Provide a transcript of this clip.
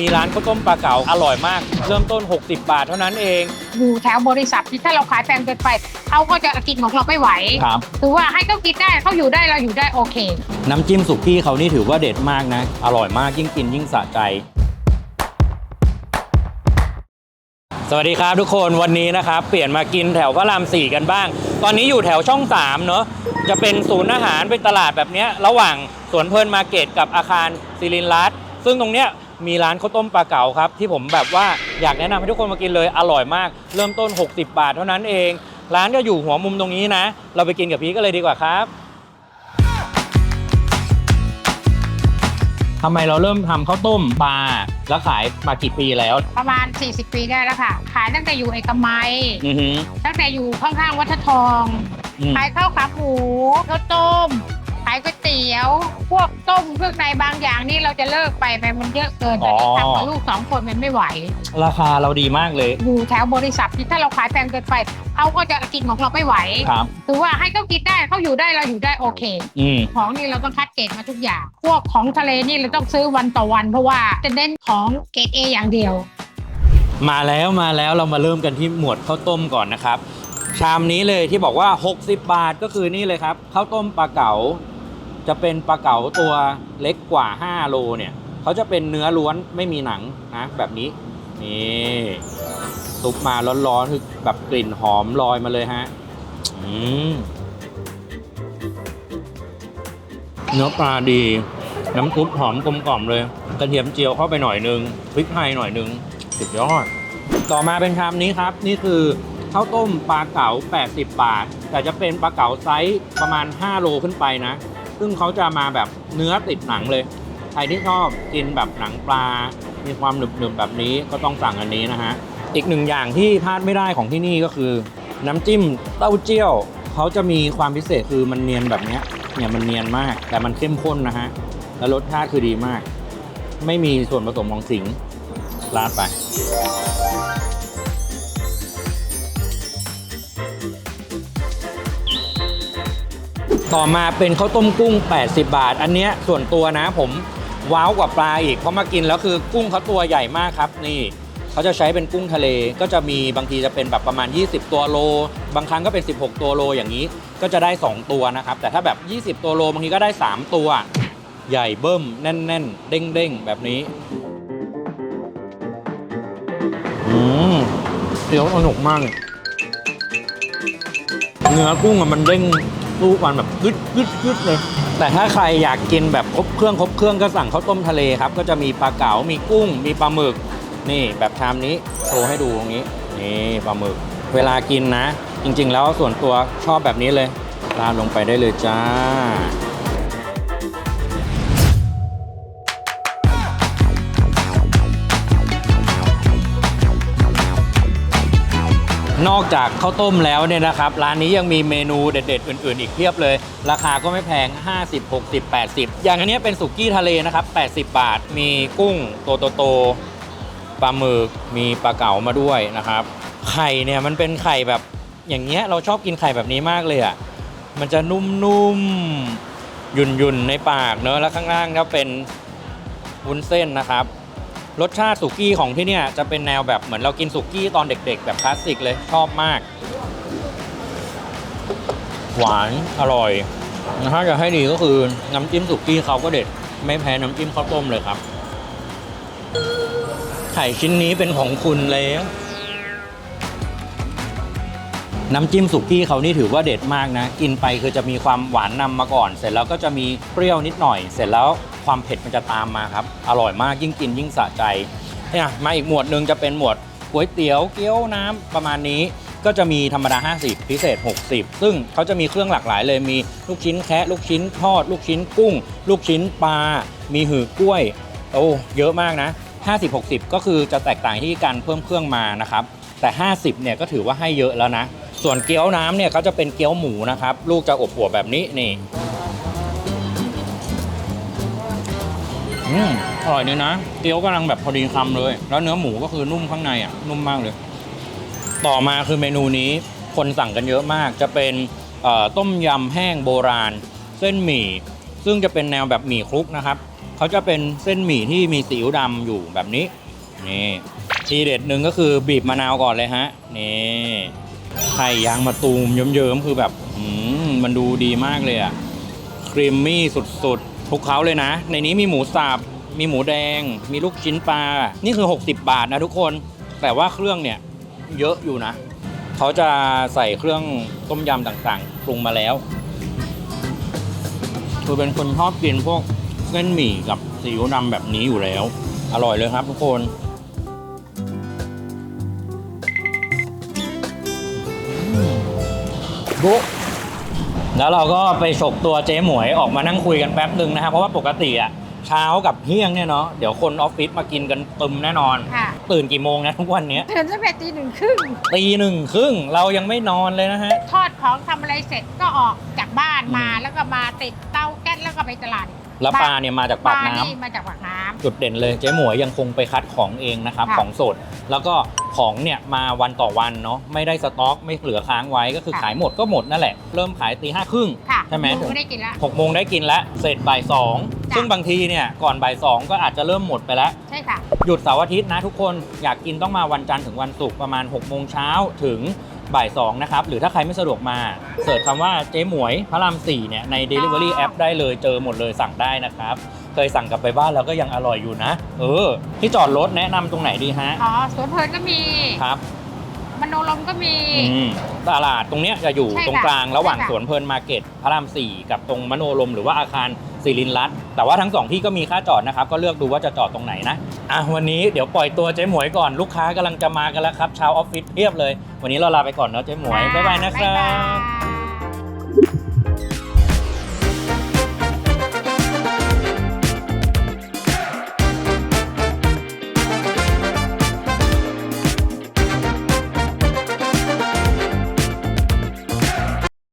มีร้านข้าวต้มปลาเก๋าอร่อยมาก เริ่มต้น 60 บาทเท่านั้นเอง อยู่แถวบริษัทที่ถ้าเราขายแพงเกินไปเขาก็จะกินของเราไม่ไหวครับ คือว่าให้เขากินได้เขาอยู่ได้เราอยู่ได้โอเค น้ำจิ้มสุกี้เขานี่ถือว่าเด็ดมากนะ อร่อยมากยิ่งกินยิ่งสะใจ สวัสดีครับทุกคนวันนี้นะครับ เปลี่ยนมากินแถวพระรามสี่กันบ้าง ตอนนี้อยู่แถวช่องสามเนอะจะเป็นศูนย์อาหารเป็นตลาดแบบเนี้ยระหว่างสวนเพลินมาร์เก็ตกับอาคารซิลินรัตซึ่งตรงเนี้ย มีร้านข้าวต้มปลาเก๋าครับ ที่ผมแบบว่าอยากแนะนำให้ทุกคนมากินเลยอร่อยมาก เริ่มต้น 60 บาทเท่านั้นเอง ร้านก็อยู่หัวมุมตรงนี้นะ เราไปกินกับพีชกันเลยดีกว่าครับทำไมเราเริ่มทำข้าวต้มปลาแล้วขายมากี่ปีแล้ว ประมาณ 40 ปีได้แล้วค่ะ ขายตั้งแต่อยู่เอกมัย อือหือ ตั้งแต่อยู่ข้างๆวัดททอง อืม ขายข้าวขาหมูข้าวต้มขายก๋วยเตี๋ยว พวกต้มเครื่องในบางอย่างนี่เราจะเลิกไปไปมันเยอะเกินแต่ที่ทำกับลูกสองคนมันไม่ไหว ราคาเราดีมากเลย อยู่แถวบริษัทที่ถ้าเราขายแพงเกินไปเขาก็จะกินของเราไม่ไหวครับคือว่าให้เขากินได้เขาอยู่ได้เราอยู่ได้โอเค อืมของนี่เราต้องคัดเกรดมาทุกอย่าง พวกของทะเลนี่เราต้องซื้อวันต่อวัน เพราะว่าจะเน้นของเกรดเออย่างเดียว มาแล้วมาแล้วเรามาเริ่มกันที่หมวดข้าวต้มก่อนนะครับ ชามนี้เลยที่บอกว่า 60 บาทก็คือนี่เลยครับข้าวต้มปลาเก๋า จะเป็นปลาเก๋าตัวเล็กกว่า 5 โลเนี่ยเขาจะเป็นเนื้อล้วนไม่มีหนังนะแบบนี้ นี่ซุปมาร้อนๆคือแบบกลิ่นหอมลอยมาเลยฮะเนื้อปลาดี น้ำซุปหอมกลมกล่อมเลย กระเทียมเจียวเข้าไปหน่อยนึงพริกไทยหน่อยนึงสุดยอด ต่อมาเป็นชามนี้ครับ นี่คือข้าวต้มปลาเก๋า80 บาท แต่จะเป็นปลาเก๋าไซส์ประมาณ 5 โลขึ้นไปนะ ซึ่งเขาจะมาแบบเนื้อติดหนังเลย ใครที่ชอบกินแบบหนังปลา มีความหนึบๆแบบนี้ก็ต้องสั่งอันนี้นะฮะ อีกหนึ่งอย่างที่พลาดไม่ได้ของที่นี่ก็คือ น้ำจิ้มเต้าเจี้ยวเขาจะมีความพิเศษคือมันเนียนแบบนี้เนี่ยมันเนียนมาก แต่มันเข้มข้นนะฮะ แล้วรสชาติคือดีมาก ไม่มีส่วนผสมของสิงราดไป ต่อมาเป็นข้าวต้มกุ้ง 80 บาท อันเนี้ยส่วนตัวนะผมว้าวกว่าปลาอีก เพราะมากินแล้วคือกุ้งเขาตัวใหญ่มากครับ นี่เขาจะใช้เป็นกุ้งทะเล ก็จะมีบางทีจะเป็นแบบประมาณ 20 ตัวโล บางครั้งก็เป็น 16 ตัวโลอย่างนี้ ก็จะได้ 2 ตัวนะครับ แต่ถ้าแบบ 20 ตัวโลบางทีก็ได้ 3 ตัว ใหญ่เบิ้มแน่น ๆ เด้งๆ แบบนี้ อืมเคี้ยวสนุกมาก เนื้อกุ้งอะมันเด้ง สู้กันแบบกึดกึดกึดเลย แต่ถ้าใครอยากกินแบบครบเครื่องครบเครื่องก็สั่งข้าวต้มทะเลครับ ก็จะมีปลาเก๋า มีกุ้ง มีปลาหมึก นี่แบบชามนี้โชว์ให้ดูตรงนี้ นี่ปลาหมึก เวลากินนะ จริง ๆ แล้วส่วนตัวชอบแบบนี้เลยราดลงไปได้เลยจ้า นอกจากข้าวต้มแล้วเนี่ยนะครับ ร้านนี้ยังมีเมนูเด็ด ๆ อื่น ๆ อีกเพียบเลย ราคาก็ไม่แพง 50 60 80 อย่างอันนี้เป็นสุกี้ทะเลนะครับ 80 บาท มีกุ้งโตโตโตปลาหมึกมีปลาเก๋ามาด้วยนะครับ ไข่เนี่ยมันเป็นไข่แบบอย่างเงี้ยเราชอบกินไข่แบบนี้มากเลยอะมันจะนุ่มๆหยุ่นๆในปากเนอะแล้วข้างล่างก็เป็นวุ้นเส้นนะครับ รสชาติสุกี้ของที่เนี่ยจะเป็นแนวแบบเหมือนเรากินสุกี้ตอนเด็ก ๆ แบบคลาสสิกเลยชอบมาก หวานอร่อยถ้าจะให้ดีก็คือน้ำจิ้มสุกี้เขาก็เด็ด ไม่แพ้น้ำจิ้มข้าวต้มเลยครับไข่ชิ้นนี้เป็นของคุณแล้วน้ำจิ้มสุกี้เขานี่ถือว่าเด็ดมากนะ กินไปคือจะมีความหวานนำมาก่อน เสร็จแล้วก็จะมีเปรี้ยวนิดหน่อย เสร็จแล้ว ความเผ็ดมันจะตามมาครับ อร่อยมากยิ่งกินยิ่งสะใจเนี่ยมาอีกหมวดหนึ่งจะเป็นหมวดก๋วยเตี๋ยวเกี๊ยวน้ำประมาณนี้ ก็จะมีธรรมดา 50 พิเศษ 60 ซึ่งเขาจะมีเครื่องหลากหลายเลยมีลูกชิ้นแคะลูกชิ้นทอด ลูกชิ้นกุ้ง ลูกชิ้นปลา มีหือกล้วย โอ้เยอะมากนะ 50 60 ก็คือจะแตกต่างที่การเพิ่มเครื่องมานะครับแต่ 50เนี่ยก็ถือว่าให้เยอะแล้วนะ ส่วนเกี๊ยวน้ำเนี่ยเขาจะเป็นเกี๊ยวหมูนะครับ ลูกจะอบอวแบบนี้นี่ อืมอร่อยดีนะ เกี๊ยวกำลังแบบพอดีคำเลย แล้วเนื้อหมูก็คือนุ่มข้างในอะ นุ่มมากเลย ต่อมาคือเมนูนี้คนสั่งกันเยอะมาก จะเป็นต้มยำแห้งโบราณ เส้นหมี่ ซึ่งจะเป็นแนวแบบหมี่คลุกนะครับ เขาจะเป็นเส้นหมี่ที่มีซีอิ๊วดำอยู่แบบนี้ นี่ทีเด็ดหนึ่งก็คือบีบมะนาวก่อนเลยฮะ นี่ไข่ยางมะตูมเยิ้มๆคือแบบมมันดูดีมากเลยอะครีมมี่สุดๆ ทุกเขาเลยนะ ในนี้มีหมูสับมีหมูแดง มีลูกชิ้นปลา นี่คือ 60 บาทนะทุกคน แต่ว่าเครื่องเนี่ยเยอะอยู่นะ เขาจะใส่เครื่องต้มยำต่างๆ ปรุงมาแล้ว คือเป็นคนชอบกินพวกเส้นหมี่กับซีอิ๊วดำแบบนี้อยู่แล้ว อร่อยเลยครับทุกคน โบ แล้วเราก็ไปฉกตัวเจ๊หมวยออกมานั่งคุยกันแป๊บหนึ่งนะครับเพราะว่าปกติอะเช้ากับเที่ยงเนี่ยเนาะเดี๋ยวคนออฟฟิศมากินกันตึมแน่นอน ค่ะ ตื่นกี่โมงนะทุกวันเนี้ยตื่นตั้งแต่ตีหนึ่งครึ่งตีหนึ่งครึ่งเรายังไม่นอนเลยนะฮะ ทอดของทำอะไรเสร็จก็ออกจากบ้านมาอืมแล้วก็มาติดเตาแก๊สแล้วก็ไปตลาด แล้วปลาเนี่ยมาจากปปากลาน้ำ นี่มาจากปากน้ำ จุดเด่นเลยเจ๊หมวยยังคงไปคัดของเองนะครับค่ะของสด แล้วก็ของเนี่ยมาวันต่อวันเนาะไม่ได้สต็อกไม่เหลือค้างไว้ก็คือค่ะ ขายหมดก็หมดนั่นแหละ เริ่มขายตีห้าครึ่ง ค่ะใช่ไหม นูไม่ได้กินละ หกโมงได้กินแล้วเสร็จบ่ายสองจ้ะ ซึ่งบางทีเนี่ยก่อนบ่ายสองก็อาจจะเริ่มหมดไปแล้ว ใช่ค่ะ หยุดเสาร์อาทิตย์นะทุกคนอยากกินต้องมาวันจันทร์ถึงวันศุกร์ประมาณ6กโมงเช้าถึง บ่ายสองนะครับ หรือถ้าใครไม่สะดวกมาเสิร์ชคำว่าเจ๊หมวยพระราม4เนี่ยใน Delivery อ๋อ App ได้เลยเจอหมดเลยสั่งได้นะครับ เคยสั่งกลับไปบ้านแล้วก็ยังอร่อยอยู่นะ เออ ที่จอดรถแนะนำตรงไหนดีฮะ อ๋อสวนเพลินก็มี ครับ มโนลมก็มี อืมตลาดตรงเนี้ยจะอยู่ใช่ค่ะตรงกลางระหว่างใช่ค่ะ สวนเพลินมาร์เก็ตพระราม4กับตรงมโนลมหรือว่าอาคาร สิรินรัตน์แต่ว่าทั้งสองที่ก็มีค่าจอดนะครับ ก็เลือกดูว่าจะจอดตรงไหนนะอะวันนี้เดี๋ยวปล่อยตัวเจ๊หมวยก่อนลูกค้ากำลังจะมากันแล้วครับชาวออฟฟิศเพียบเลย วันนี้เราลาไปก่อนเนาะเจ๊หมวยบ๊ายบายนะครับบ๊ายบาย